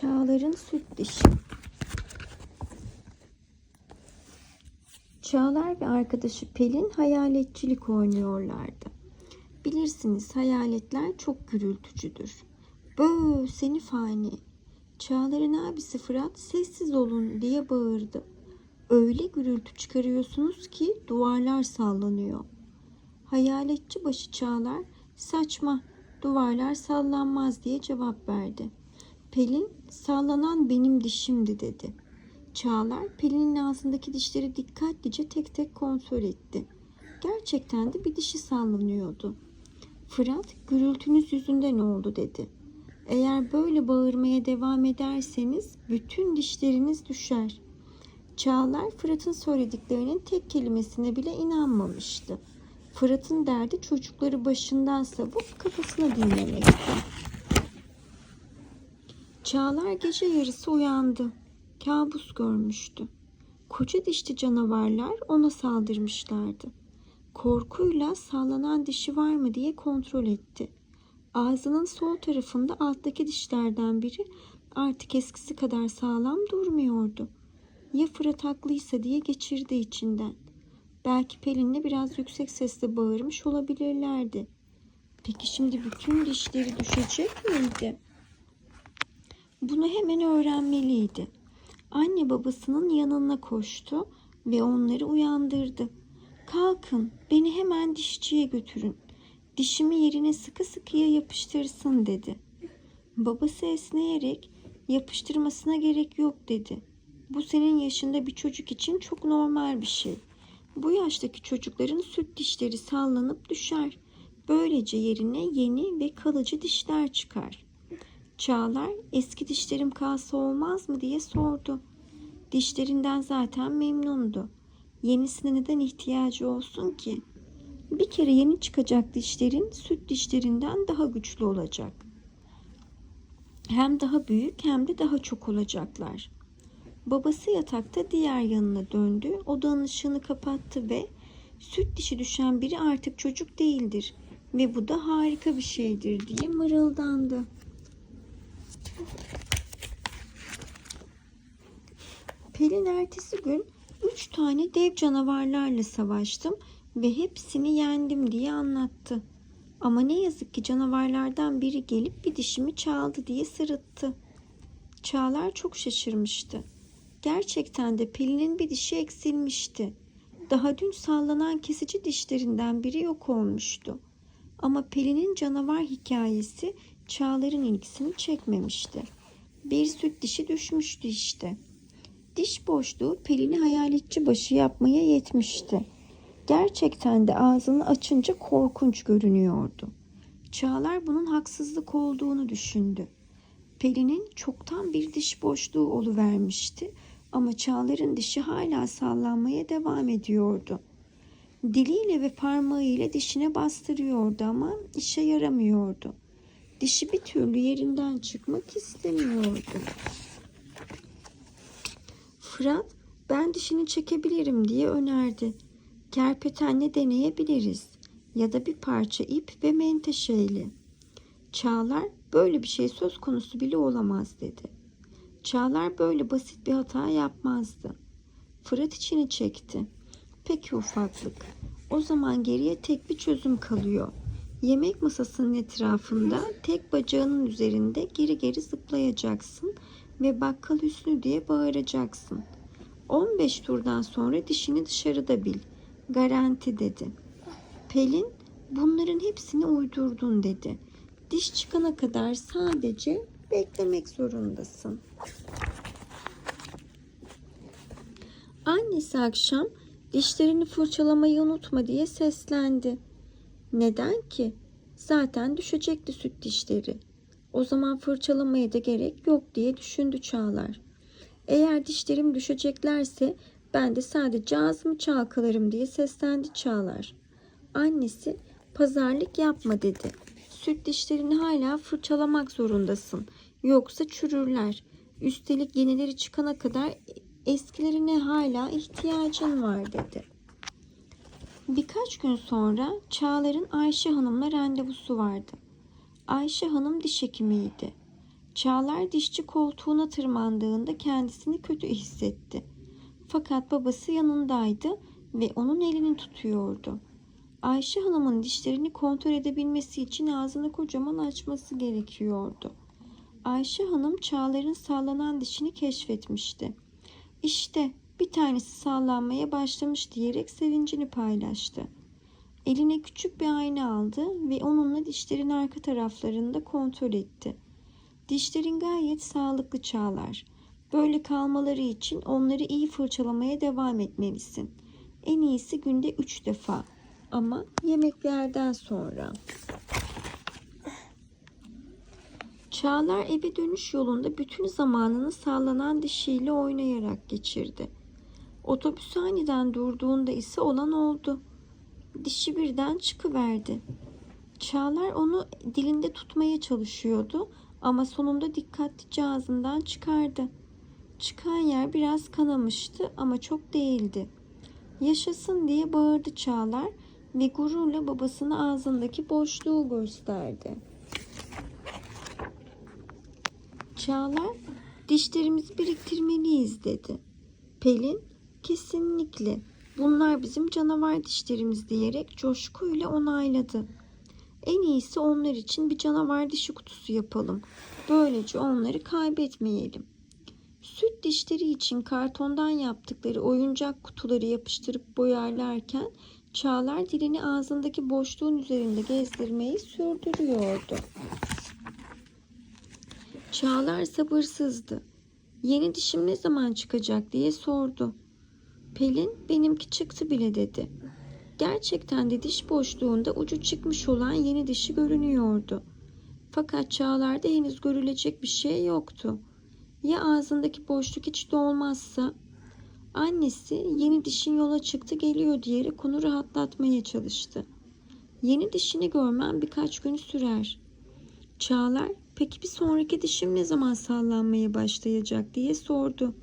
Çağlar'ın süt dişi. Çağlar ve arkadaşı Pelin hayaletçilik oynuyorlardı. Bilirsiniz hayaletler çok gürültücüdür. Bö seni fani. Çağlar'ın abisi Fırat sessiz olun diye bağırdı. Öyle gürültü çıkarıyorsunuz ki duvarlar sallanıyor. Hayaletçi başı Çağlar saçma duvarlar sallanmaz diye cevap verdi. Pelin sallanan benim dişimdi dedi. Çağlar Pelin'in ağzındaki dişleri dikkatlice tek tek kontrol etti. Gerçekten de bir dişi sallanıyordu. Fırat gürültünüz yüzünden oldu dedi. Eğer böyle bağırmaya devam ederseniz bütün dişleriniz düşer. Çağlar Fırat'ın söylediklerinin tek kelimesine bile inanmamıştı. Fırat'ın derdi çocukları başından savup kafasına dinlemekti. Çağlar gece yarısı uyandı. Kabus görmüştü. Koca dişli canavarlar ona saldırmışlardı. Korkuyla sallanan dişi var mı diye kontrol etti. Ağzının sol tarafında alttaki dişlerden biri artık eskisi kadar sağlam durmuyordu. Ya Fırat haklıysa diye geçirdi içinden. Belki Pelin'le biraz yüksek sesle bağırmış olabilirlerdi. Peki şimdi bütün dişleri düşecek miydi? Bunu hemen öğrenmeliydi. Anne babasının yanına koştu ve onları uyandırdı. Kalkın, beni hemen dişçiye götürün. Dişimi yerine sıkı sıkıya yapıştırsın dedi. Babası esneyerek yapıştırmasına gerek yok dedi. Bu senin yaşında bir çocuk için çok normal bir şey. Bu yaştaki çocukların süt dişleri sallanıp düşer. Böylece yerine yeni ve kalıcı dişler çıkar. Çağlar eski dişlerim kalsa olmaz mı diye sordu. Dişlerinden zaten memnundu. Yenisine neden ihtiyacı olsun ki? Bir kere yeni çıkacak dişlerin süt dişlerinden daha güçlü olacak. Hem daha büyük hem de daha çok olacaklar. Babası yatakta diğer yanına döndü. Odanın ışığını kapattı ve süt dişi düşen biri artık çocuk değildir ve bu da harika bir şeydir diye mırıldandı. Pelin ertesi gün üç tane dev canavarlarla savaştım ve hepsini yendim diye anlattı. Ama ne yazık ki canavarlardan biri gelip bir dişimi çaldı diye sırıttı. Çağlar çok şaşırmıştı. Gerçekten de Pelin'in bir dişi eksilmişti. Daha dün sallanan kesici dişlerinden biri yok olmuştu. Ama Pelin'in canavar hikayesi Çağlar'ın ilgisini çekmemişti. Bir süt dişi düşmüştü işte. Diş boşluğu Pelin'i hayaletçi başı yapmaya yetmişti. Gerçekten de ağzını açınca korkunç görünüyordu. Çağlar bunun haksızlık olduğunu düşündü. Pelin'in çoktan bir diş boşluğu oluvermişti ama Çağlar'ın dişi hala sallanmaya devam ediyordu. Diliyle ve parmağıyla dişine bastırıyordu ama işe yaramıyordu. Dişi bir türlü yerinden çıkmak istemiyordu. Fırat ben dişini çekebilirim diye önerdi. Kerpetenle deneyebiliriz ya da bir parça ip ve menteşeyle. Çağlar böyle bir şey söz konusu bile olamaz dedi. Çağlar böyle basit bir hata yapmazdı. Fırat içini çekti. Peki ufaklık. O zaman geriye tek bir çözüm kalıyor. Yemek masasının etrafında tek bacağının üzerinde geri geri zıplayacaksın ve bakkal Hüsnü diye bağıracaksın. 15 turdan sonra dişini dışarıda bil. Garanti dedi. Pelin bunların hepsini uydurdun dedi. Diş çıkana kadar sadece beklemek zorundasın. Annesi akşam dişlerini fırçalamayı unutma diye seslendi. Neden ki? Zaten düşecekti süt dişleri. O zaman fırçalamaya da gerek yok diye düşündü Çağlar. Eğer dişlerim düşeceklerse ben de sadece ağzımı çalkalarım diye seslendi Çağlar. Annesi pazarlık yapma dedi. Süt dişlerini hala fırçalamak zorundasın. Yoksa çürürler. Üstelik yenileri çıkana kadar eskilerine hala ihtiyacın var dedi. Birkaç gün sonra Çağlar'ın Ayşe Hanım'la randevusu vardı. Ayşe Hanım diş hekimiydi. Çağlar dişçi koltuğuna tırmandığında kendisini kötü hissetti. Fakat babası yanındaydı ve onun elini tutuyordu. Ayşe Hanım'ın dişlerini kontrol edebilmesi için ağzını kocaman açması gerekiyordu. Ayşe Hanım Çağlar'ın sallanan dişini keşfetmişti. İşte bir tanesi sallanmaya başlamış diyerek sevincini paylaştı. Eline küçük bir ayna aldı ve onunla dişlerin arka taraflarında kontrol etti. Dişlerin gayet sağlıklı Çağlar. Böyle kalmaları için onları iyi fırçalamaya devam etmelisin. En iyisi günde üç defa. Ama yemeklerden sonra. Çağlar eve dönüş yolunda bütün zamanını sallanan dişiyle oynayarak geçirdi. Otobüs aniden durduğunda ise olan oldu. Dişi birden çıkıverdi. Çağlar onu dilinde tutmaya çalışıyordu ama sonunda dikkatlice ağzından çıkardı. Çıkan yer biraz kanamıştı ama çok değildi. Yaşasın diye bağırdı Çağlar ve gururla babasına ağzındaki boşluğu gösterdi. Çağlar dişlerimizi biriktirmeliyiz dedi. Pelin kesinlikle bunlar bizim canavar dişlerimiz diyerek coşkuyla onayladı. En iyisi onlar için bir canavar dişi kutusu yapalım. Böylece onları kaybetmeyelim. Süt dişleri için kartondan yaptıkları oyuncak kutuları yapıştırıp boyarlarken Çağlar dilini ağzındaki boşluğun üzerinde gezdirmeyi sürdürüyordu. Çağlar sabırsızdı. Yeni dişim ne zaman çıkacak diye sordu. Pelin benimki çıktı bile dedi. Gerçekten de diş boşluğunda ucu çıkmış olan yeni dişi görünüyordu. Fakat Çağlar'da henüz görülecek bir şey yoktu. Ya ağzındaki boşluk hiç dolmazsa? Annesi yeni dişin yola çıktı geliyor diyerek onu rahatlatmaya çalıştı. Yeni dişini görmem birkaç gün sürer. Çağlar peki bir sonraki dişim ne zaman sallanmaya başlayacak diye sordu.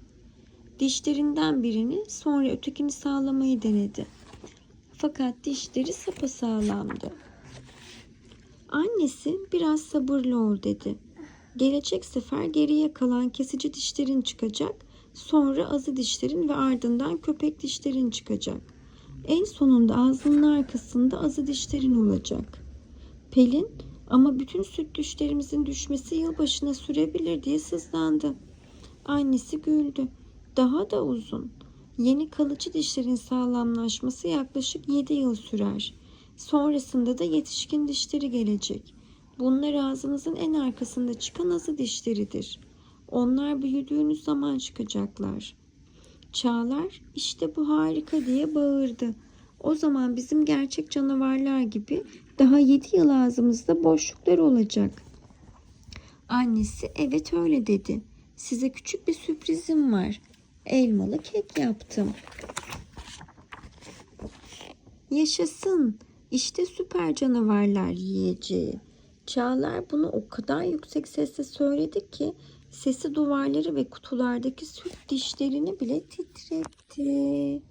Dişlerinden birini sonra ötekini sağlamayı denedi. Fakat dişleri sapasağlamdı. Annesi biraz sabırlı ol dedi. Gelecek sefer geriye kalan kesici dişlerin çıkacak, sonra azı dişlerin ve ardından köpek dişlerin çıkacak. En sonunda ağzının arkasında azı dişlerin olacak. Pelin ama bütün süt dişlerimizin düşmesi yılbaşına sürebilir diye sızlandı. Annesi güldü. Daha da uzun. Yeni kalıcı dişlerin sağlamlaşması yaklaşık 7 yıl sürer. Sonrasında da yetişkin dişleri gelecek. Bunlar ağzınızın en arkasında çıkan azı dişleridir. Onlar büyüdüğünüz zaman çıkacaklar. Çağlar işte bu harika diye bağırdı. O zaman bizim gerçek canavarlar gibi daha 7 yıl ağzımızda boşluklar olacak. Annesi evet öyle dedi. Size küçük bir sürprizim var. Elmalı kek yaptım. Yaşasın. İşte süper canavarlar yiyeceği. Çağlar bunu o kadar yüksek sesle söyledi ki sesi duvarları ve kutulardaki süt dişlerini bile titretti.